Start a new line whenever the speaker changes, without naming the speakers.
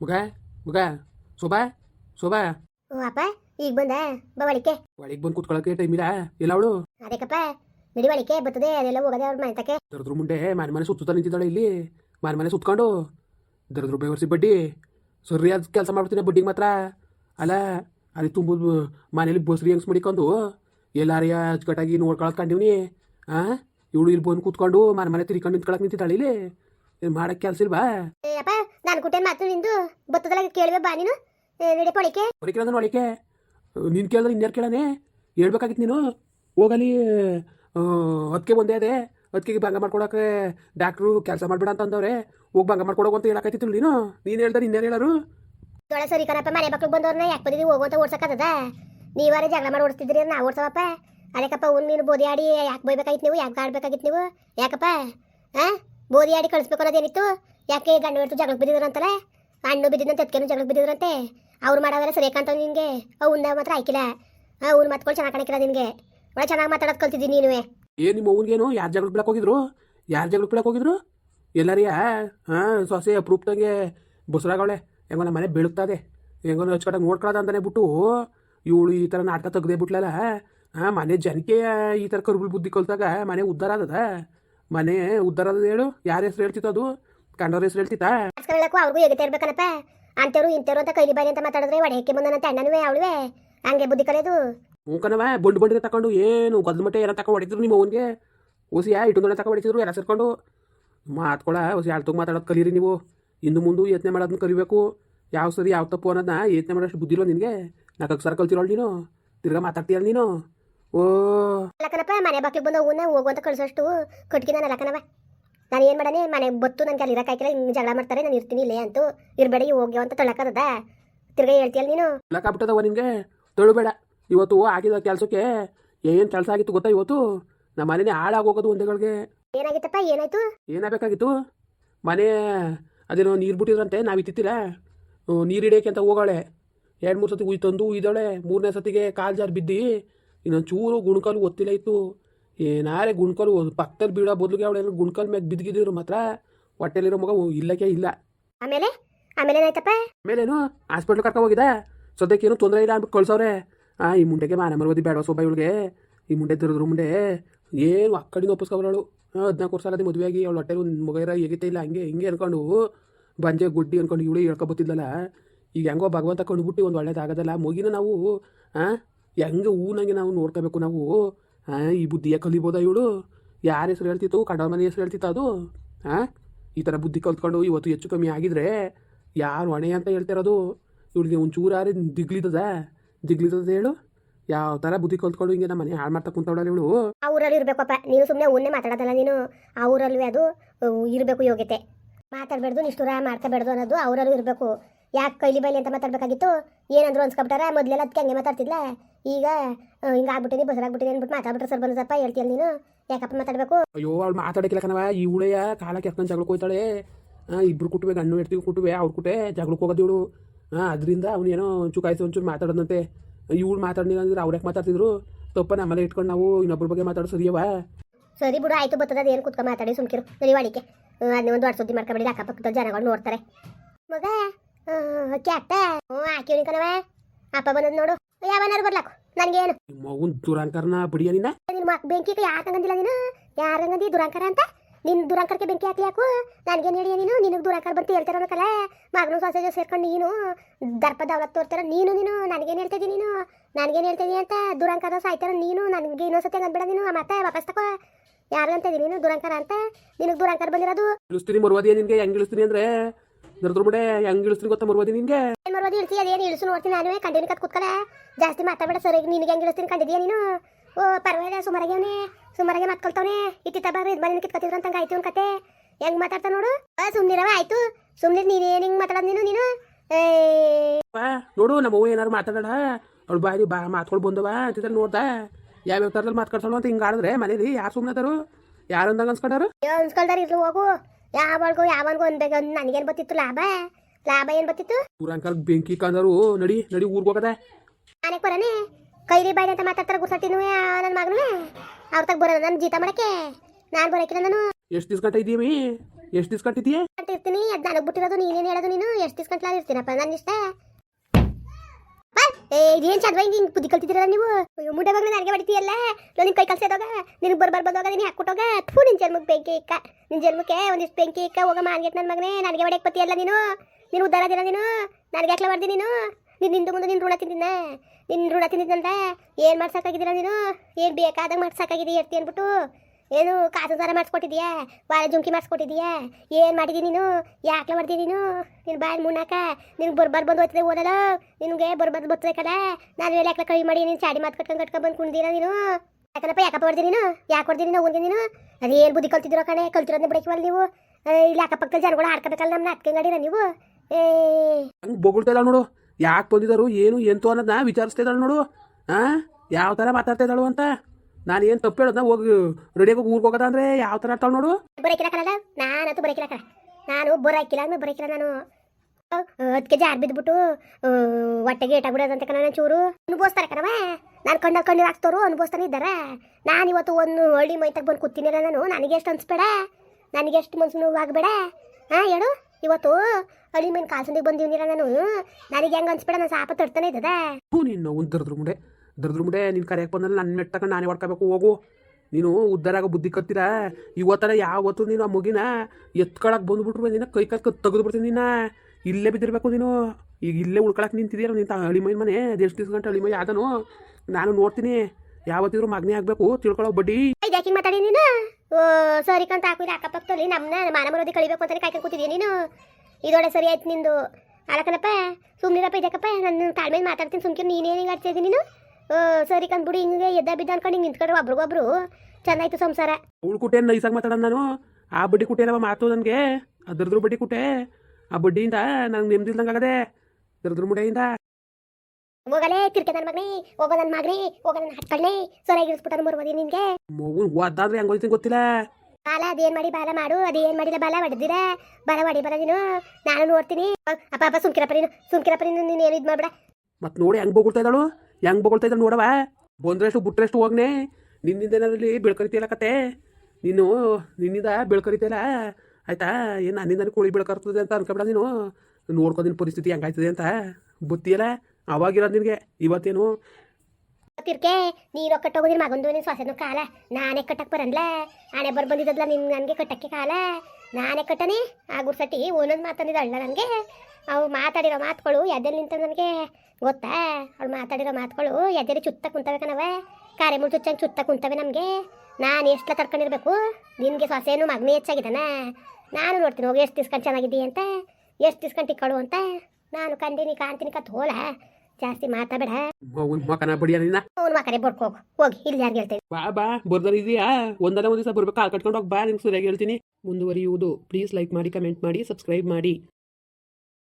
ಮಗ ಮಗ ಶೋಭಾ ಶೋಭಾ
ಓ ಅಪ್ಪ ಈಗ ಬಂದ? ಬಾ ಒಳಿಕೆ
ಒಳಗೆ ಬಂದು ಕೂತ್ಕೊಳ್ಳೋಕೆ ಟೈಮ್ ಇಲ್ಲ. ಎಲ್ಲ ಅವಳು?
ಅದಕ್ಕಪ್ಪ ನಡಿವಳಿಕೆ ಬರ್ತದೆ ಅದೆಲ್ಲ ಹೋಗದೆ ಅವ್ರ ಮನೆ ತಕ್ಕೆ
ದರದ್ರ ಮುಂಡೆ ಮನೆ ಮನೆ ಸುತ್ತ ನಿಂತಿದ್ದಾಳೆ ಇಲ್ಲಿ. ಮನೆ ಮನೆ ಸುತ್ಕೊಂಡು. ದರದ್ರು ಬೇವರ್ಸಿ ಬಡ್ಡಿ. ಸರಿಯಾದ ಕೆಲಸ ಮಾಡ್ತೀನಿ ಬಡ್ಡಿಗೆ ಮಾತ್ರ. ಅಲ್ಲ ಅಲ್ಲಿ ತುಂಬ ಮನೇಲಿ ಬಸ್ರಿ ಹೆಂಗ್ಸ್ ಮಡಿಕೊಂಡು. ಎಲ್ಲಾರಿಯ ಅಚ್ಚುಕಟ್ಟಾಗಿ ನೋಡ್ಕೊಳಕ್ ಕಂಡಿವ್ನಿ. ಆ? ಇವಳು ಇಲ್ಲಿ ಬಂದು ಕೂತ್ಕೊಂಡು ಮನೆ ಮನೆ ತಿರ್ಕೊಂಡು ನಿಂತ್ಕೊಳಕ್ ನಿಂತಿದ್ದಾಳೆ ಇಲ್ಲಿ. ಮಾಡಕ್ ಕೆಲ್ಸ ಇಲ್ವಾ?
ಅಪ್ಪ ನಾನು ಕುಟೇನ್ ಮಾತು ನಿಂದು ಬತ್ತದಲ್ಲ ಕೇಳುವೆ ಬಾ ನೀನು. ನಡಿ ಒಳಿಕೆ
ಹೊರಗೆ ಅಂದ್ರೆ ಒಳಿಕೆ ನೀನು ಕೇಳಿದ್ರೆ ಇನ್ಯಾರು ಕೇಳನೆ? ಹೇಳ್ಬೇಕಾಗಿತ್ತು ನೀನು? ಹೋಗಲಿ ಅದಕ್ಕೆ ಒಂದೇ ಅದೇ ಅದಕ್ಕೆ ಭಂಗ ಮಾಡ್ಕೊಡಕ್ಕೆ ಡಾಕ್ಟ್ರು ಕೆಲಸ ಮಾಡ್ಬೇಡ ಅಂತ ಅಂದವ್ರೆ. ಹೋಗಿ ಭಂಗ ಮಾಡ್ಕೊಡೋಕು ಅಂತ ಹೇಳಕ್ಕಾಯ್ತಿತ್ತು ನೀನು? ನೀನು ಹೇಳ್ದಾರೆ ಇನ್ಯಾರು ಹೇಳರು?
ತೊಳೆ ಸರಿ ಕಣಪ್ಪ ಮನೆ ಮಕ್ಳಿಗೆ ಬಂದವ್ರನ್ನ ಯಾಕೆ ಬಂದಿದ್ದೀವಿ ಹೋಗೋ ಅಂತ ಓಡ್ಸಕ್ಕದ ನೀವಾರ ಜಗಳ ಮಾಡಿ ಓಡಿಸ್ತಿದ್ರಿ ನಾ ಓಡ್ಸವಪ್ಪ. ಅದಕ್ಕಪ್ಪ ಉನ್ ನೀನು ಬೋದಿ ಆಡಿ ಯಾಕೆ ಬೈಬೇಕಾಗಿತ್ತು ನೀವು? ಯಾಕೆ ಆಡ್ಬೇಕಾಗಿತ್ತು ನೀವು? ಯಾಕಪ್ಪ? ಆ? ಬೋದಿ ಆಡಿ ಕಳಿಸ್ಬೇಕು ಅನ್ನೋದೇನಿತ್ತು? ಯಾಕೆ ಗಂಡು ಹೊರತು ಜಗಳಕ್ಕೆ ಬಿದ್ದಿದ್ರಂತಲ್ಲ ಹಣ್ಣು ಬಿದ್ದಿದ್ದಂತೆ ಎತ್ಕೇನು ಜಗಳಕ್ಕೆ ಬಿದ್ದಿದ್ರಂತೆ ಅವ್ರು ಮಾಡೋದ್ರೆ ಸರಿ ಕಾಣ್ತಾವ ನಿನಗೆ? ಅವ್ನ ಮಾತ್ರ ಆಯ್ಕಿಲ್ಲ ಅವ್ನು ಮತ್ಕೊಂಡು ಚೆನ್ನಾಗಿ ಕಾಣಿಕಿಲ್ಲ ನಿನಗೆ. ಒಳ್ಳೆ ಚೆನ್ನಾಗಿ ಮಾತಾಡೋದು ಕಲ್ತಿದ್ದೀನಿ ನೀನು
ಏನು ನಿಮ್ಮ ಅವ್ನಿಗೇನು ಯಾರು ಜಗಳ ಬಿಡಕ್ಕೆ ಹೋಗಿದ್ರು? ಯಾರು ಜಗಳ ಬಿಡಕ್ಕೆ ಹೋಗಿದ್ರು? ಎಲ್ಲರಿಯ ಹಾಂ, ಸೊಸೆ ಅಪ್ರೂಪ್ದಂಗೆ ಬುಸ್ರಾಗವಳೆ. ಹೆಂಗೋ ನಮ್ಮ ಮನೆ ಬೀಳುತ್ತದೆ. ಹೆಂಗೋ ಅಚ್ಚುಕಟ್ಟಾಗಿ ನೋಡ್ಕೊಳ್ಳೋದ ಅಂತಾನೆ ಬಿಟ್ಟು. ಇವಳು ಈ ಥರ ನಾಟಕ ತೆಗ್ದೇ ಬಿಟ್ಲಲ್ಲ? ಹಾಂ ಮನೆ ಜನಕ್ಕೆ ಈ ಥರ ಕರುಬುಲ್ ಬುದ್ಧಿ ಕಲ್ತಾಗ ಮನೆ ಉದ್ಧಾರ ಆದದ? ಮನೆ ಉದ್ದಾರ ಹೇಳು. ಯಾರ ಹೆಸರು ಹೇಳ್ತಿತ್ತು ಅದು? ಕಂಡವ್ರ ಹೆಸರು ಹೇಳ್ತಿತ್ತಾ?
ಅವ್ರಿಗೂ ಎಗತೆ ಇರ್ಬೇಕನಪ್ಪ. ಅಂತೇರು ಇಂತೇರು ಅಂತ ಕೈಲಿ ಬಾರಿ ಅಂತ ಮಾತಾಡಿದ್ರೆ ಒಡೆ ಹೆಕ್ಕೆ ಬಂದನಂತ ಅಣ್ಣನುವೆ ಅವಳುವೆ? ಹಂಗೆ ಬುದ್ಧಿ ಕಲಿಯೋದು.
ಮೂಕನವ ಬೊಂಡು ಬಂಡಿಗೆ ತಕೊಂಡು ಏನು ಗದ್ದ ಮಟ್ಟೆ ಎಲ್ಲ ತಕೊಂಡು ಹೊಡಿತಿದ್ರು ನಿಮ್ಮ ಅವನಿಗೆ? ಹುಸಿಯ ಇಟ್ಟು ತಕೊಂಡು ಹೊಡಿತಿದ್ರು ಎಲ್ಲ ಸೇರ್ಕೊಂಡು? ಮಾತ್ಕೊಳ ಹುಸಿ ಆಳ್ತೋಗ ಮಾತಾಡೋದು ಕಲೀರಿ ನೀವು. ಇನ್ನು ಮುಂದೆ ಯತ್ನೆ ಮಾಡೋದನ್ನ ಕಲಿಬೇಕು. ಯಾವ ಸರಿ ಯಾವ ತಪ್ಪು ಅನ್ನೋದನ್ನ ಯತ್ನೆ ಮಾಡೋಷ್ಟು ಬುದ್ಧಿರೋ ನಿನಗೆ? ನಾಲ್ಕು ಸರ್ ಕಲ್ತಿರೋಳು ನೀನು? ತಿರ್ಗಾ ಮಾತಾಡ್ತೀಯಲ್ಲ ನೀನು? ಓ.
ಅಲ್ಲಕನಪ್ಪ ಮನೆ ಬಾಕಿ ಬಂದು ಅವನ್ನ ಹೋಗು ಅಂತ ಕಳಿಸೋಷ್ಟು ಕಟ್ಕಿ ನಾನು ಅಲ್ಲಕನವ ನಾನು ಏನು ಮಾಡನೆ ಮನೆ ಬತ್ತು ನನಗೆ ಅಲ್ಲಿ ಇರೋಕ್ಕಾಗಿಲ್ಲ ಹಿಂಗೆ ಜಗಳ ಮಾಡ್ತಾರೆ ನಾನು ಇರ್ತೀನಿ ಇಲ್ಲೇ ಅಂತೂ. ಇರ್ಬೇಡಿ ಹೋಗ್ಯವ ಅಂತ ತೊಳಕದ ತಿರ್ಗಾ ಹೇಳ್ತೀಯಲ್ಲ ನೀನು?
ಲಕ್ಕಾಗ್ಬಿಟ್ಟದವ ನಿನಗೆ? ತೊಳಬೇಡ. ಇವತ್ತು ಆಗಿದ ಕೆಲಸಕ್ಕೆ ಏನು ಕೆಲಸ ಆಗಿತ್ತು ಗೊತ್ತಾ ಇವತ್ತು? ನಮ್ಮ ಮನೆನೇ ಹಾಳಾಗೋಗೋದು ಒಂದೇಗಳಿಗೆ.
ಏನಾಗಿತ್ತಪ್ಪ ಏನಾಯ್ತು?
ಏನಾಗಬೇಕಾಗಿತ್ತು? ಮನೆ ಅದೇನೋ ನೀರು ಬಿಟ್ಟಿದ್ರಂತೆ ನಾವು ಇತ್ತಿತ್ತಿಲ್ಲ. ನೀರು ಹಿಡಿಯೋಕೆ ಅಂತ ಹೋಗೋಳೆ. ಎರಡು ಮೂರು ಸತಿ ಉಯ್ ತಂದು ಉಯ್ದೋಳೆ. ಮೂರನೇ ಸತಿಗೆ ಕಾಲು ಜಾರು ಬಿದ್ದು ಇನ್ನೊಂದು ಚೂರು ಗುಣ್ಕಲ್ಲು ಒತ್ತಿಲ್ಲ ಇತ್ತು. ಏನಾರೆ ಗುಣ್ಕಲ್ಲು ಪಕ್ಕದಲ್ಲಿ ಬೀಳೋ ಬದಲಿಗೆ ಅವಳೆಲ್ಲ ಗುಣ್ಕಲ್ ಮ್ಯಾಗ ಬಿದ್ದಿದ್ರು ಮಾತ್ರ. ಹೊಟ್ಟೆಲಿರೋ ಮಗ ಇಲ್ಲಕ್ಕೆ ಇಲ್ಲ.
ಆಮೇಲೆ? ಆಮೇಲೆ ಏನಾಯ್ತಪ್ಪ?
ಆಮೇಲೇನು ಹಾಸ್ಪಿಟ್ಲ್ ಕರ್ಕೊ ಹೋಗಿದ್ದೆ. ಸದ್ಯಕ್ಕೆ ಏನು ತೊಂದರೆ ಇಲ್ಲ ಅಂದ್ಬಿಟ್ಟು ಕಳ್ಸವ್ರೆ. ಆ ಈ ಮುಂಡೆಗೆ ಮಾನ ಮರವದಿ ಬೇಡ ಸೊಬ್ಬ ಇವಳಿಗೆ. ಈ ಮುಂಡೆ ತಿರುದ್ರು ಮುಂಡೆ. ಏನು ಕಡೆಯಿಂದ ಒಪ್ಪಿಸ್ಕೊಬರಳು. ಹದಿನಾಲ್ಕು ವರ್ಷ ಅಲ್ಲದೆ ಮದುವೆಯಾಗಿ ಅವಳು ಹೊಟ್ಟೆಲಿ ಒಂದು ಮಗೈರ ಹೇಗಿತ್ತೆ ಇಲ್ಲ ಹಂಗೆ ಹಿಂಗೆ ಅನ್ಕೊಂಡು. ಬಂಜೆ ಗುಡ್ಡಿ ಅನ್ಕೊಂಡು ಇವಳು ಹೇಳ್ಕೊಬತ್ತಿದ್ದಲ್ಲ ಈಗ ಹೆಂಗೋ ಭಗವಂತ ಕಂಡುಬಿಟ್ಟು ಒಂದು ಒಳ್ಳೇದಾಗೋದಲ್ಲ. ಮಗಿನ ನಾವು ಹಾಂ ಹೆಂಗೆ ಊನಂಗೆ ನಾವು ನೋಡ್ಕೋಬೇಕು ನಾವು? ಹಾಂ ಈ ಬುದ್ಧಿಯ ಕಲಿಬೋದಾ ಇವಳು? ಯಾರ ಹೆಸರು ಹೇಳ್ತಿತ್ತು? ಕಡವ ಮನೆ ಹೆಸರು ಹೇಳ್ತಿತ್ತು ಅದು? ಹಾಂ ಈ ಥರ ಬುದ್ಧಿ ಕಲ್ತ್ಕೊಂಡು ಇವತ್ತು ಹೆಚ್ಚು ಕಮ್ಮಿ ಆಗಿದ್ರೆ ಯಾರು ಹೊಣೆ ಅಂತ ಹೇಳ್ತಿರೋದು? ಇವಳಿಗೆ ಚೂರಾರಿ ದಿಗ್ಲಿದದ? ದಿಗ್ಲಿದದ ಹೇಳು. ಯಾವ ಥರ ಬುದ್ಧಿ ಕಲ್ತ್ಕೊಂಡು ಹಿಂಗೆ ನಮ್ಮ ಮನೆ ಹಾಳು ಮಾಡ್ತಾ ಕುಂತವಳಲ್ಲ ಇವಳು?
ಆ ಊರಲ್ಲಿ ಇರಬೇಕಪ್ಪ ನೀನು ಸುಮ್ಮನೆ ಒಂದೇ ಮಾತಾಡೋದಲ್ಲ ನೀನು. ಆ ಊರಲ್ಲೂ ಅದು, ಇರಬೇಕು ಯೋಗ್ಯತೆ. ಮಾತಾಡಬೇಡ್ದು, ನಿಷ್ಠುರ ಮಾಡ್ಕೋಬೇಡ್ದು ಅನ್ನೋದು ಅವರಲ್ಲೂ ಇರಬೇಕು. ಯಾಕೆ ಕೈಲಿ ಬೈಲಿ ಅಂತ ಮಾತಾಡ್ಬೇಕಾಗಿತ್ತು? ಏನಂದ್ರು ಅನ್ಸ್ಕೊಬಿಟ್ಟಾರ ಮೊದಲೆಲ್ಲ ಅದಕ್ಕೆ ಹಂಗೆ ಮಾತಾಡ್ತಿದ್ಲ. ಈಗ ಹಿಂಗೆ ಆಗ್ಬಿಟ್ಟಿನಿ ಬಸರಾಗ್ಬಿಟ್ಟಿನಿ ಅಂದ್ಬಿಟ್ಟು ಮಾತಾಡ್ಬಿಟ್ರೆ ಸರ್ ಬಂದಪ್ಪ ಹೇಳ್ತೀಯಲ್ಲ ನೀನು. ಯಾಕಪ್ಪ ಮಾತಾಡಬೇಕು?
ಅಯ್ಯೋ ಅವ್ಳು ಮಾತಾಡಕ್ಕಿಲ್ಲ ಕಣವ ಈ ಉಳೆಯ ಕಾಲ ಕೆರ್ಕೊಂಡು ಜಗಳಕ್ಕೆ ಹೋಯ್ತಾಳೆ. ಇಬ್ರು ಕುಟುವೆ ಗಂಡು ಹೆಡ್ತಿಗೆ ಕುಟುವೆ ಅವ್ರ ಕುಟೆ ಜಗಳಕ್ಕೆ ಹೋಗೋದು ಇವಳು. ಹಾಂ ಅದರಿಂದ ಅವನೇನೋ ಚುಕಾಯಿಸಿ ಒಂಚೂರು ಮಾತಾಡೋದಂತೆ. ಇವಳು ಮಾತಾಡಲಿಲ್ಲ ಅಂದ್ರೆ ಅವ್ರ್ಯಾಕೆ ಮಾತಾಡ್ತಿದ್ರು? ತಪ್ಪ ನಮ್ಮನೆ ಇಟ್ಕೊಂಡು ನಾವು ಇನ್ನೊಬ್ಬರ ಬಗ್ಗೆ ಮಾತಾಡೋ ಸರಿಯವಾ
ಸರಿ ಬಿಡು ಆಯ್ತು ಬರ್ತದ ಅದೇನು ಕುತ್ಕೊ ಮಾತಾಡಿ ಸುಮ್ಕಿರು. ನಡಿ ವಾಡಿಕೆ. ಅದನ್ನ ಒಂದು ದೊಡ್ಡ ಸುದ್ದಿ ಮಾಡ್ಕೊಬೇಡಿ ಅಕ್ಕಪಕ್ಕದ ಜನಗಳು ನೋಡ್ತಾರೆ. ಮಗ ಅಕ್ಕಿ ಅತ್ತ ಹ್ಞೂ ಅಪ್ಪ ಬಂದದ್ ನೋಡು ಯಾವನಾರು ಬರ್ಲಾಕು ನನಗೇನು
ಮಗುನ್ ದುರಂಕರನ ನಿನ್ನ ನಿನ್ನ
ನೀನು ಯಾರಂಗಂದಿ ದುರಂಕರ ಅಂತ ನಿನ್ ದುರಂಕರಕ್ಕೆ ಬೆಂಕಿ ಹಾಕಿ ಯಾಕು ನನಗೇನು ಹೇಳಿಯ ನೀನು ನಿನಗೆ ದುರಂಕರ ಬಂತು ಹೇಳ್ತಾರನಕಲ್ಲ ಮಗನು ಸೊಸೆ ಸೇರ್ಕೊಂಡು ನೀನು ದರ್ಪ ದೌಲತ್ ತೋರ್ತಾರ ನೀನು ನೀನು ನನಗೇನು ಹೇಳ್ತಾ ಇದೀನಿ ನೀನು ನನಗೇನು ಹೇಳ್ತಾ ಇದೀನಿ ಅಂತ ದುರಂಕರ ಸಾಯ್ತಾರ ನೀನು ನನಗೆ ಇನ್ನೊಂದ್ಸತಿ ಅಂದ್ಬೇಡ ನೀನು ಮತ್ತೆ ವಾಪಸ್ ತಕೋ ಯಾರು ಅಂತ ಇದೀನಿ ನೀನು ದುರಂಕರ ಅಂತ ನಿನಗೆ ದುರಂಕರ ಬಂದಿರೋದು
ಇಳಿಸ್ತೀನಿ ಮರುವದಿಯ ನಿನಗೆ ಹೆಂಗ್ ಇಳಿಸ್ತೀನಿ ಅಂದ್ರೆ ದರ್ದ್ರ ಬಿಡೆ ಹೆಂಗ್ ಇಳಿಸ್ತೀನಿ ಗೊತ್ತಾ ಮರುವದಿ ನಿನ್ಗೆ?
ಏನ್ ಮಾಡೋದು ಇಳಿಸಿ ಅದೇನು ಇಳಿಸು ನೋಡ್ತೀನಿ ನಾನು ಕಂಟಿನ್ಯೂ ಕತ್ ಕೂತ್ಕಲ. ಜಾಸ್ತಿ ಮಾತಾಡಬೇಡ ಸರ್ ನಿನಗೆ ಹೆಂಗ್ ಇಳಿಸ್ತೀನಿ ಕಂಡಿದ್ಯಾ ನೀನು? ಓ ಪರವಾಗಿಲ್ಲ ಸುಮಾರಾಗಿ ಅವನೇ ಸುಮಾರಾಗಿ ಮಾತ್ಕೊಳ್ತಾವನೆ. ಇತ್ತಿತ್ತ ಬಾರ ಇದು ಬಂದು ಕಿತ್ಕೊತಿದ್ರು ಅಂತ ಆಯ್ತು ಕತೆ. ಹೆಂಗ್ ಮಾತಾಡ್ತಾ ನೋಡು? ಸುಮ್ನಿರವ ಆಯ್ತು. ಸುಮ್ನಿರ್ ನೀನೇನು ಹಿಂಗ್ ಮಾತಾಡೋದು ನೀನು ನೀನು? ಏ.
ನೋಡು ನಮ್ಮ ಅವ್ವ ಏನಾರು ಮಾತಾಡೋಣ ಅವ್ಳು ಬಾರಿ ಬಾ ಮಾತ್ಕೊಳ್ ಬಂದವ ಅಂತಿದ್ರೆ ನೋಡ್ದ. ಯಾವ್ಯಾವ ಥರದಲ್ಲಿ ಮಾತಾಡ್ಸೋಣ ಅಂತ ಹಿಂಗೆ ಆಡಿದ್ರೆ ಮನೇಲಿ ಯಾರು ಸುಮ್ಮನೆ ಯಾರು ಅಂದಾಗ ಅನ್ಸ್ಕೊಂಡಾರು?
ಅನ್ಸ್ಕೊಳ್ದಾರ ಇರ್ಲಿ ಹೋಗು. ಯಾವಳ್ಗು ಯಾವನ್ಗೋ ಅನ್ಬೇಕು ಅಂದ್ ನನಗೇನು ಬತ್ತಿತ್ತು ಲಾಭ? ಲಾಭ ಏನು ಬತ್ತಿತ್ತು
ಪುರಾಂಕಲ್ ಬೆಂಕಿ ಕಂದರು ನಡಿ ನಡಿ ಊರ್ಗೆ ಹೋಗದೆ.
ನಾನೇ ಬರನೆ? ಕೈಲಿ ಬಾಯಿ ಅಂತ ಮಾತಾಡ್ತಾರ ಗುರ್ಸತ್ತಿನೂ ನನ್ನ ಮಗನು? ಅವ್ರ ತಗ ಬರೋಣ ನಾನು ಜೀತ ಮಾಡಕ್ಕೆ ನಾನು ಬರೋಕಿಲ್ಲ ನಾನು.
ಎಷ್ಟು ದಿವ್ಸ ಗಂಟೆ ಇದೀವಿ ಎಷ್ಟು ದಿವ್ಸ
ಅಂತ ಇರ್ತೀನಿ. ಅದ್ ನನಗ್ ಬಿಟ್ಟಿರೋದು ನೀನೇನು ಹೇಳೋದು ನೀನು? ಎಷ್ಟು ದಿಸ್ಕಂಟ್ಲ ಇರ್ತೀನಪ್ಪ ನನ್ನ ಇಷ್ಟ? ಬಾ, ಏ ಇದೇನ್ ಚಂದ ಹಿಂಗ್ ಬುದ್ಧಿ ಕಲ್ತಿದ್ದೀರ ನೀವು? ಅಯ್ಯೋ ಮುಂಡೆ ಬಗ್ಗೆ ನನಗೆ ಮಾಡ್ತೀಯಲ್ಲ ಲೋ ನಿನ್ ಕೈ ಕಲ್ಸೋದಾಗ ನಿನಗೆ ಬರ್ ಬರ್ಬೋದಾಗ ನೀನು ಹಾಕ್ಕೊಟ್ಟೋಗ ಥೂ ನಿನ್ ಜನ್ಮಕ್ಕೆ ಬೆಂಕಿ ಇಕ್ಕ ನಿನ್ ಜನ್ಮಕ್ಕೆ ಒಂದಿಷ್ಟು ಬೆಂಕಿ ಇಕ್ಕ ಹೋಗ ಮಾನ್ಗೆಟ್ ನನ್ನ ಮಗನೇ. ನನಗೆ ಹೊಡೆಯಕ್ ಬತ್ತಿಯಲ್ಲ ನೀನು? ನೀನು ಉದ್ದಾರ ದಿನ ನೀನು? ನನಗೆ ಯಾಕೆ ಮಾಡ್ದಿ ನೀನು? ನೀನು ನಿಂದು ಮುಂದೆ ನಿನ್ನ ಋಣ ತಿಂದಿದ್ದ ನಿನ್ನ ಋಣ ತಿಂದಿದ್ದಂತ ಏನು ಮಾಡ್ಸಕ್ಕಾಗಿದ್ದೀರ ನೀನು? ಏನ್ ಬೇಕಾದಾಗ ಮಾಡ್ಸಕ್ಕಾಗಿದೆ ಇರ್ತಿ ಅಂದ್ಬಿಟ್ಟು. ಏನು ಕಾಸು ಸಾರ ಮಾಡಿಸ್ಕೊಟ್ಟಿದ್ಯಾ? ಬಾಳೆ ಜುಂಕಿ ಮಾಡಿಸ್ಕೊಟ್ಟಿದ್ಯಾ? ಏನು ಮಾಡಿದಿ ನೀನು? ಯಾಕೆ ಮಾಡ್ದಿ ನೀನು? ನಿನ್ನ ಬಾಯಿ ಮುನ್ನಾಕ ನಿನ್ಗೆ ಬರ್ಬಾರ್ ಬಂದು ಹೋಗ್ತದೆ ಓದಲ್ಲ ನಿನಗೆ ಬರ್ಬಾರ್ದು ಬರ್ತದೆ ಕಡ. ನಾನು ಹೇಳಿ ಯಾಕೆ ಕೈ ಮಾಡಿ ನೀನು ಚಾಡಿ ಮಾತು ಕಟ್ಕೊಂಡು ಕಟ್ಕೊಂಡು ಬಂದು ಕುಣ್ದಿರ ನೀನು? ಯಾಕನಪ್ಪ ಯಾಕಪ್ಪ ಹೊಡ್ದಿ ನೀನು? ಯಾಕೆ ಹೊಡ್ದಿ ನೀನು ಅವ್ನಿಗೆ ನೀನು? ಅದೇನು ಬುದ್ಧಿ ಕಲ್ತಿದ್ರು ಕಣೆ? ಕಲ್ತಿರೋದನ್ನ ಬಿಡಕ್ಕಿವಲ್ಲ ನೀವು? ಆ, ಇಲ್ಲಿ ಅಕ್ಕಪಕ್ಕದ ಜನಗಳು ಆಡ್ಕೋಬೇಕಲ್ಲ ನಮ್ಮನ್ನ ಹತ್ಕೊಂಡಾಡಿರ ನೀವು? ಏ.
ಬೊಗಳ್ತಾ ನೋಡು. ಯಾಕೆ ಬಂದಿದ್ದಾರು ಏನು ಎಂತು ಅನ್ನೋದನ್ನ ವಿಚಾರಿಸ್ತಾ ಇದ್ದಾಳೆ ನೋಡು. ಹಾಂ ಯಾವ ಥರ ಮಾತಾಡ್ತಾ ಇದ್ದಾಳು ಅಂತ. ನಾನು ಏನು ತಪ್ಪು ಹೇಳೋದನ್ನ ಹೋಗಿ ರೆಡಿಯಾಗಿ ಊರಿಗೆ ಹೋಗೋದ ಅಂದ್ರೆ ಯಾವ ತರ ಆಡ್ತಾಳೆ ನೋಡು.
ಬರಕಿಲ್ಲ ಕಣಲ್ಲ ನಾನಂತೂ ಬರಕಿಲ್ಲ ಕಣ. ನಾನು ಬರಕಿಲ್ಲ ಅಂದ್ರೆ ಬರಕಿಲ್ಲ ನಾನು. ಹತ್ತು ಕೆ ಜಿ ಆರ್ ಬಿದ್ದುಬಿಟ್ಟು ಹೊಟ್ಟೆಗೆ ಏಟಾಗ್ಬಿಡೋದಂತೆ ಕಣ ನಾನು ಚೂರು. ಅನುಭವಿಸ್ತಾರೆ ಕಣವ. ನಾನು ಕಣ್ಣ ಕಣ್ಣು ಹಾಕ್ತೋರು ಅನುಭವಿಸ್ತಾನೆ ಇದ್ದಾರೆ. ನಾನು ಇವತ್ತು ಒಂದು ಹಳ್ಳಿ ಮೈತಾಗ ಬಂದು ಕೂತೀನಿಲ್ಲ ನಾನು. ನನಗೆ ಎಷ್ಟು ಅನ್ಸ್ಬೇಡ. ನನಗೆ ಎಷ್ಟು ಮನ್ಸು ನೋವು ಆಗಬೇಡ ಹಾಂ ಹೇಳು. ಇವತ್ತು ಹಳ್ಳಿ ಮೈನ್ ಕಾಲ್ಸಂದಿಗೆ ಬಂದಿವ್ನಿಲ್ಲ ನಾನು. ನನಗೆ ಹೆಂಗೆ ಅನ್ಸ್ಬೇಡ ನಾನು ಸಾಪ ತಡ್ತಾನೆ ಇದ್ದದ
ಹ್ಞೂ ನೀನು ಒಂದು ದರ್ದ್ರ ಮುಂಡೆ, ನೀನು ಕರೆಯಕ್ಕೆ ಬಂದ್ರೆ ನನ್ನ ಮೆಟ್ ತಗೊಂಡು ನಾನೇ ಹೊಡ್ಕೋಬೇಕು, ಹೋಗು. ನೀನು ಉದ್ದಾರಾಗ ಬುದ್ಧಿ ಕತ್ತೀರ? ಇವತ್ತರ ಯಾವತ್ತು ನೀನು ಆ ಮಗಿನ? ಎತ್ಕೊಳಕ್ ಬಂದ್ಬಿಟ್ರು ನಿನ್ನ ಕೈ ಕಾಲು ಕತ್ ತೆಗೆದು ಬಿಡ್ತೀನಿ ನಿನ್ನ ಇಲ್ಲೇ ಬಿದ್ದಿರಬೇಕು ನೀನು. ಈಗ ಇಲ್ಲೇ ಉಳ್ಕೊಳಕ್ಕೆ ನಿಂತಿದ್ದೀರ ನಿಂತ ಹಳಿಮೈನ ಮನೆ ಎಷ್ಟು ಗಂಟೆ ಹಳಿಮೈ ಆದನು. ನಾನು ನೋಡ್ತೀನಿ. ಯಾವತ್ತಿದ್ರು ಮಗ್ನಿ ಆಗಬೇಕು ತಿಳ್ಕೊಳ್ಳೋ ಬಡ್ಡಿ.
ಮಾತಾಡಿ ನೀನು? ಸರಿ ಕಂತ ಹಾಕಿದ್ರೆ ಅಕ್ಕಪಕ್ಕದಲ್ಲಿ ನಮ್ಮನ್ನ ಮಾನ ಮರೋದಿ ಕಳಿಬೇಕು ಅಂತ ಕಾಯ್ಕೊಂಡು ಕೂತಿದ್ಯಾ ನೀನು. ಇದೊಳ್ಳೆ ಸರಿ ಆಯ್ತು ನಿಂದು. ಅಳಕನಪ್ಪ ಸುಮ್ಮನಿರಪ್ಪ ಇದಕ್ಕಪ್ಪ ನನ್ನ ತಾಳ್ಮೇಲೆ ಮಾತಾಡ್ತೀನಿ ಸುಮ್ಕಿರು ನೀನೇನು ಹಿಂಗೆ ನೀನು? ಸರಿ ಕಂದ್ಬಿಡಿ ಹಿಂಗೆ ಎದ್ದ ಬಿದ್ದ ಅನ್ಕೊಂಡು ಹಿಂಗೆ ನಿಂತ್ಕೊಂಡ್ರೆ ಒಬ್ರಿಗೊಬ್ರು ಚೆನ್ನಾಯ್ತು ಸಂಸಾರ.
ಉಳ್ ಕುಟೆ ನೈಸಾಗಿ ಮಾತಾಡ ನಾನು. ಆ ಬಡ್ಡಿ ಕುಟೆ ಅಲ್ಲವ ಮಾತು ನನಗೆ? ಅದ್ರದ್ರ ಬಡ್ಡಿ ಕುಟೆ. ಆ ಬಡ್ಡಿಯಿಂದ ನಂಗೆ ನೆಮ್ಮದಿಲ್ದಂಗೆ ಆಗದೆ. ಅದ್ರದ್ರ ಮುಡೆಯಿಂದ.
ಹೋಗಲೇ ತಿರ್ಕೆ ನನ್ನ ಮಗನೇ ಹೋಗೋ ನನ್ನ ಮಗನೇ ಹೋಗೋ ನನ್ನ ಹಟ್ಕಳ್ಳೆ ಸರಿಯಾಗಿ ಇರಿಸ್ಬಿಟ್ಟಾರ ಮರುವದಿ ನಿನ್ಗೆ.
ಮಗು ಒದ್ದಾದ್ರೆ ಹೆಂಗ್ ಹೋಯ್ತೀನಿ ಗೊತ್ತಿಲ್ಲ.
ಬಾಲ ಅದೇನ್ ಮಾಡಿ ಬಾಲ ಮಾಡು ಅದೇನ್ ಮಾಡಿಲ್ಲ ಬಾಲ ಹೊಡೆದಿರ ಬಾಲ ಹೊಡಿ ಬರ ನೀನು. ನಾನು ನೋಡ್ತೀನಿ. ಅಪ್ಪ ಅಪ್ಪ ಸುಮ್ಕಿರಪ್ಪ ನೀನು ಸುಮ್ಕಿರಪ್ಪ ನೀನು ನೀನು ಏನು ಇದು ಮಾಡ್ಬೇಡ.
ಮತ್ತೆ ನೋಡಿ ಹೆಂಗ್ ಬೋಗ್ಬಿಡ್ತಾ ಇದ್ದಾಳು? ಹೆಂಗೆ ಬೊಗಳ್ತಾ ಇದ್ದಾನೆ ನೋಡವ ಬಂದ್ರೆಷ್ಟು ಬಿಟ್ರೆಷ್ಟು ಹೋಗ್ನೆ. ನಿನ್ನಿಂದ ಏನಾದ್ರಲ್ಲಿ ಬೆಳ್ಕರಿತಿಯಲ್ಲ ಕತೆ? ನೀನು, ನಿನ್ನಿಂದ ಬೆಳ್ಕರಿತಿಯಲ್ಲ ಆಯ್ತಾ? ಏನು ನನ್ನಿಂದ ಕೋಳಿ ಬೆಳ್ಕರ್ತದೆ ಅಂತ ಅನ್ಕೊಬೇಡ ನೀನು? ನೋಡ್ಕೋ ನಿನ್ನ ಪರಿಸ್ಥಿತಿ ಹೆಂಗಾಯ್ತದೆ ಅಂತ. ಬುತ್ತಿಯಲ್ಲ ಅವಾಗಿರೋದು ನಿನಗೆ. ಇವತ್ತೇನು?
ತಿರ್ಕೆ ನೀರು ಕಟ್ಟೋಗೋದಿ ಮಗಂದು ನಿನ್ನ ಸೊಸೆನು ಕಾಲ. ನಾನೇ ಕಟ್ಟಕ್ಕೆ ಬರನ್ಲ. ಹಣೆ ಬರ್ ಬಂದಿದ್ದಲ್ಲ ನಿನ್, ನನಗೆ ಕಟ್ಟಕ್ಕೆ ಕಾಲ. ನಾನೇ ಕಟ್ಟನೆ? ಆ ಗುರ್ಸಟ್ಟಿ ಒಂದೊಂದು ಅಣ್ಣ ನನಗೆ? ಅವು ಮಾತಾಡಿರೋ ಮಾತುಗಳು ಎದೆಲ್ಲಿ ನಿಂತ ನನಗೆ ಗೊತ್ತಾ? ಅವ್ಳು ಮಾತಾಡಿರೋ ಮಾತುಗಳು ಎದೆಲಿ ಚುತ್ತ ಕುಂತವೆ ಕಣವೆ ಕಾರೆ ಮುಳು ಚುಚ್ಚಂಗೆ ಚುತ್ತ ಕುಂತವೆ ನಮಗೆ. ನಾನು ಎಷ್ಟು ತಡ್ಕೊಂಡಿರ್ಬೇಕು? ನಿನಗೆ ಸೊಸೆನು ಮಗನೇ ಹೆಚ್ಚಾಗಿದ್ದಾನ? ನಾನು ನೋಡ್ತೀನಿ, ಹೋಗಿ ಎಷ್ಟು ದಿಸ್ಕೊಂಡು ಚೆನ್ನಾಗಿದ್ದೀಯ ಅಂತ ಎಷ್ಟು ದಿಸ್ಕೊಂಡು ಟಿಕ್ಕಳು ಅಂತ? ನಾನು ಕಂಡೀನಿ, ಕಾಣ್ತೀನಿ ಕತ್ ಹೋಲ ಜಾಸ್ತಿ ಮಾತಾಬೇಡ
ಮಕನ ಬಡಿಯ ನಿನ್ನ
ಅವ್ನು ಮಕರೆ ಬಡ್ಕೋಗು ಹೋಗಿ. ಇಲ್ಲಿ ಯಾರು ಹೇಳ್ತೇವೆ
ಬಾ ಬಾ ಬರ್ದರ್ ಇದೆಯಾ? ಒಂದಲ್ಲ ಒಂದ್ ದಿವಸ ಬರ್ಬೇಕು ಕಾಲ್ ಕಟ್ಕೊಂಡು ಹೋಗಿ ಬಾ ನಿಮ್ಗೆ ಸರಿಯಾಗಿ ಹೇಳ್ತೀನಿ. ಮುಂದುವರಿಯುವುದು. ಪ್ಲೀಸ್ ಲೈಕ್ ಮಾಡಿ ಕಮೆಂಟ್ ಮಾಡಿ ಸಬ್ಸ್ಕ್ರೈಬ್ ಮಾಡಿ.